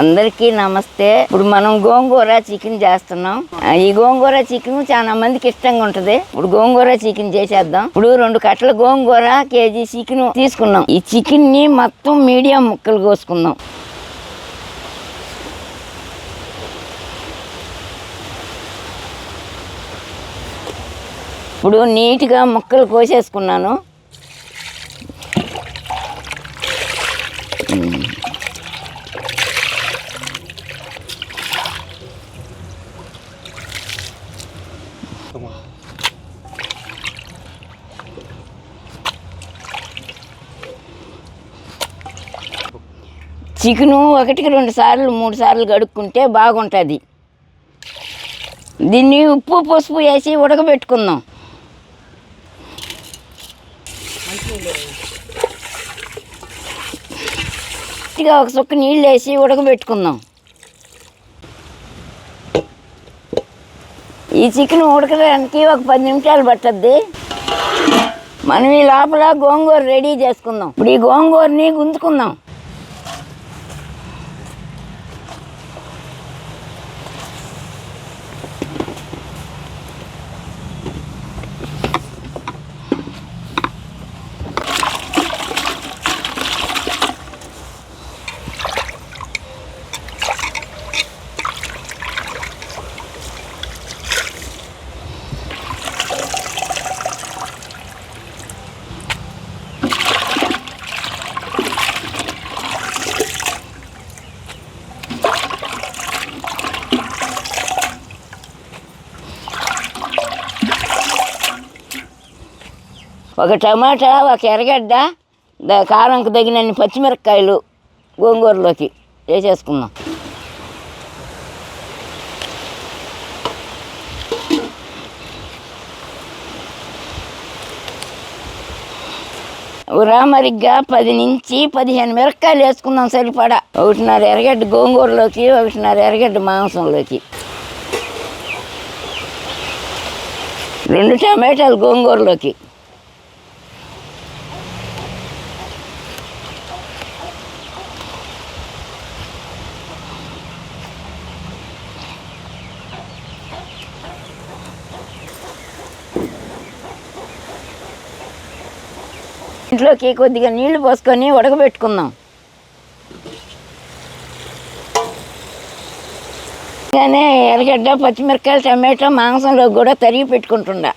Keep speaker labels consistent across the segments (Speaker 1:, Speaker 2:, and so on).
Speaker 1: అందరికీ నమస్తే. ఇప్పుడు మనం గోంగూర చికెన్ చేస్తున్నాం. ఈ గోంగూర చికెన్ చాలా మందికి ఇష్టంగా ఉంటది. ఇప్పుడు గోంగూర చికెన్ చేసేద్దాం. ఇప్పుడు రెండు కట్టల గోంగూర కేజీ చికెన్ తీసుకున్నాం. ఈ చికెన్ని మొత్తం మీడియం ముక్కలు కోసుకుందాం. ఇప్పుడు నీట్గా ముక్కలు కోసేసుకున్నాను. చికెను ఒకటికి రెండు సార్లు మూడు సార్లు కడుక్కుంటే బాగుంటుంది. దీన్ని ఉప్పు పసుపు వేసి ఉడకబెట్టుకుందాం. గట్టిగా ఒక చుక్క నీళ్ళు వేసి ఉడకబెట్టుకుందాం. ఈ చికెన్ ఉడకడానికి ఒక పది నిమిషాలు పట్టద్ది. మనం ఈ లోపల గోంగూర రెడీ చేసుకుందాం. ఇప్పుడు ఈ గోంగూరని గుంజుకుందాం. ఒక టమాటా ఒక ఎర్రగడ్డ దా- కారంకు తగినన్ని పచ్చిమిరపకాయలు గోంగూరలోకి వేసేసుకుందాం. రామరిగ్గా పది నుంచి పదిహేను మిరపకాయలు వేసుకుందాం సరిపడా. ఒకటిన్నర ఎర్రగడ్డ గోంగూరలోకి ఒకటిన్నర ఎర్రగడ్డ మాంసంలోకి. రెండు టమాటాలు గోంగూరలోకి. ఇంట్లోకి కొద్దిగా నీళ్ళు పోసుకొని ఉడకబెట్టుకుందాం. కానీ ఎర్రగడ్డ పచ్చిమిరపకాయలు టమాటో మాంసంలో కూడా తరిగి పెట్టుకుంటుండా.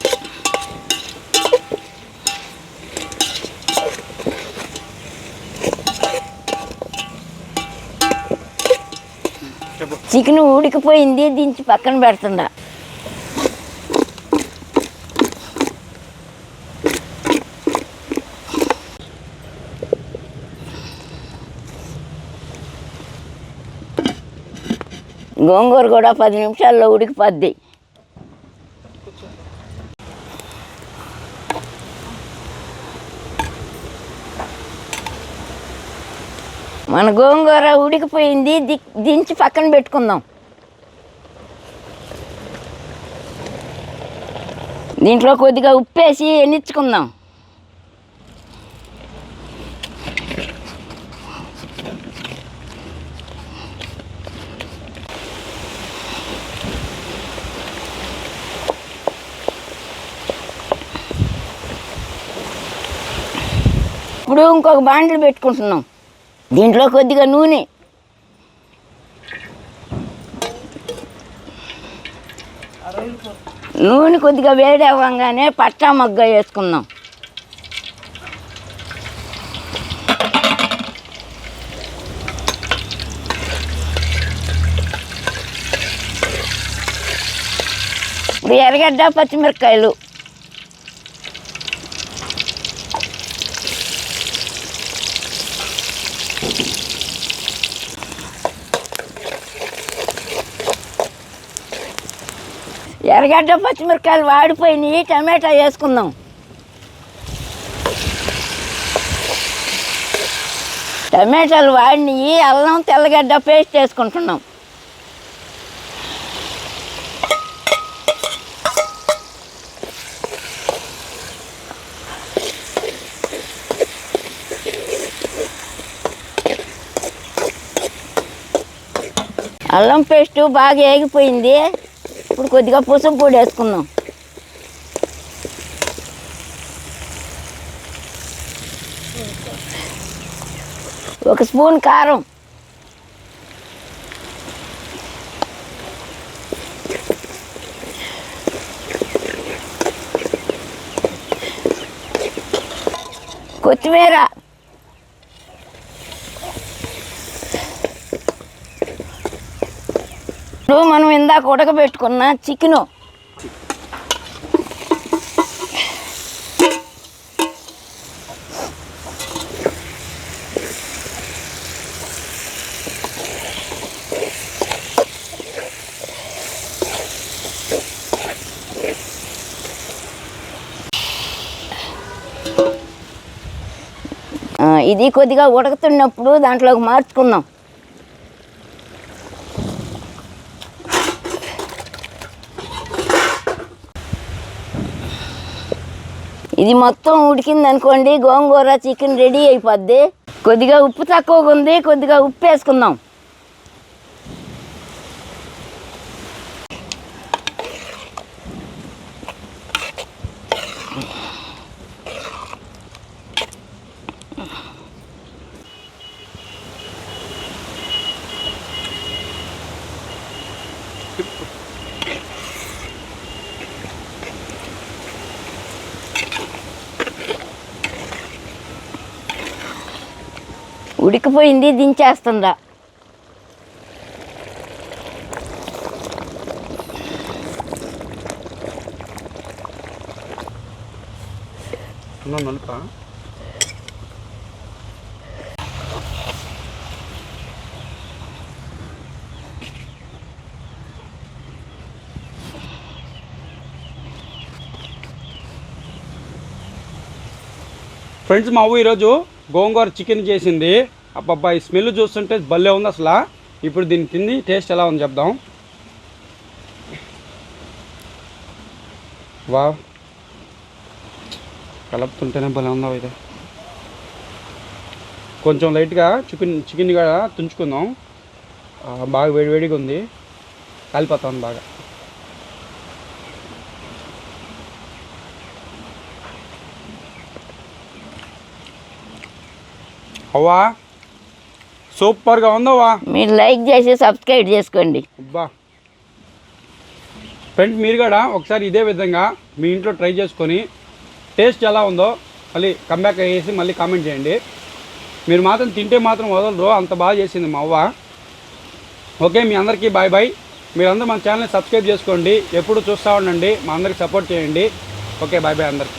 Speaker 1: చికెన్ ఉడికిపోయింది దించి పక్కన పెడుతుండా. గోంగూర కూడా పది నిమిషాల్లో ఉడికిపోద్ది. మన గోంగూర ఉడికిపోయింది ది దించి పక్కన పెట్టుకుందాం. దీంట్లో కొద్దిగా ఉప్పేసి ఎన్నించుకుందాం ఇప్పుడు ఇంకొక బాండ్లు పెట్టుకుంటున్నాం. దీంట్లో కొద్దిగా నూనె. నూనె కొద్దిగా వేడి అవ్వగానే పట్టా మగ్గ వేసుకుందాం. ఇప్పుడు ఎర్రగడ్డ పచ్చిమిరపకాయలు. ఎర్రగడ్డ పచ్చిమిరపకాయలు వాడిపోయినాయి టమాటా వేసుకుందాం. టమాటాలు వాడినవి అల్లం తెల్లగడ్డ పేస్ట్ వేసుకుంటున్నాం. అల్లం పేస్ట్ బాగా ఏగిపోయింది. ఇప్పుడు కొద్దిగా పసుపు పొడి వేసుకుందాం. ఒక స్పూన్ కారం. కొత్తిమీర ఇప్పుడు మనం ఇందాక ఉడకబెట్టుకున్న చికెను. ఇది కొద్దిగా ఉడకుతున్నప్పుడు దాంట్లోకి మార్చుకుందాం. ఇది మొత్తం ఉడికింది అనుకోండి గోంగూర చికెన్ రెడీ అయిపోద్ది. కొద్దిగా ఉప్పు తక్కువగా ఉంది కొద్దిగా ఉప్పు వేసుకుందాం. ఉడికిపోయింది దించేస్తుందా.
Speaker 2: ఫ్రెండ్స్ మా అవ్వ ఈరోజు గోంగూర చికెన్ చేసింది. అబ్బబ్బా ఈ స్మెల్ చూస్తుంటే భలే ఉంది అసలు. ఇప్పుడు దీన్ని తింది టేస్ట్ ఎలా ఉంది చెప్దాం. వా కలుపుతుంటేనే భలే ఉందా ఇది. కొంచెం లైట్గా చికెన్ చికెన్ కూడా తుంచుకుందాం బాగా వేడివేడిగా ఉంది. కాలిపోతాం బాగా. అవ్వా? సూపర్గా ఉందవ్వా
Speaker 1: మీరు లైక్ చేసి సబ్స్క్రైబ్ చేసుకోండి.
Speaker 2: అబ్బా. ఫ్రెండ్స్ మీరు కూడా ఒకసారి ఇదే విధంగా మీ ఇంట్లో ట్రై చేసుకొని టేస్ట్ ఎలా ఉందో మళ్ళీ కంబ్యాక్ చేసి మళ్ళీ కామెంట్ చేయండి. మీరు మాత్రం తింటే మాత్రం వదలరు అంత బాగా చేసింది మా అవ్వ. ఓకే మీ అందరికీ బాయ్ బాయ్ మీరందరూ మన ఛానల్ని సబ్స్క్రైబ్ చేసుకోండి. ఎప్పుడు చూస్తూ ఉండండి మా అందరికి సపోర్ట్ చేయండి. ఓకే బాయ్ బాయ్ అందరికీ.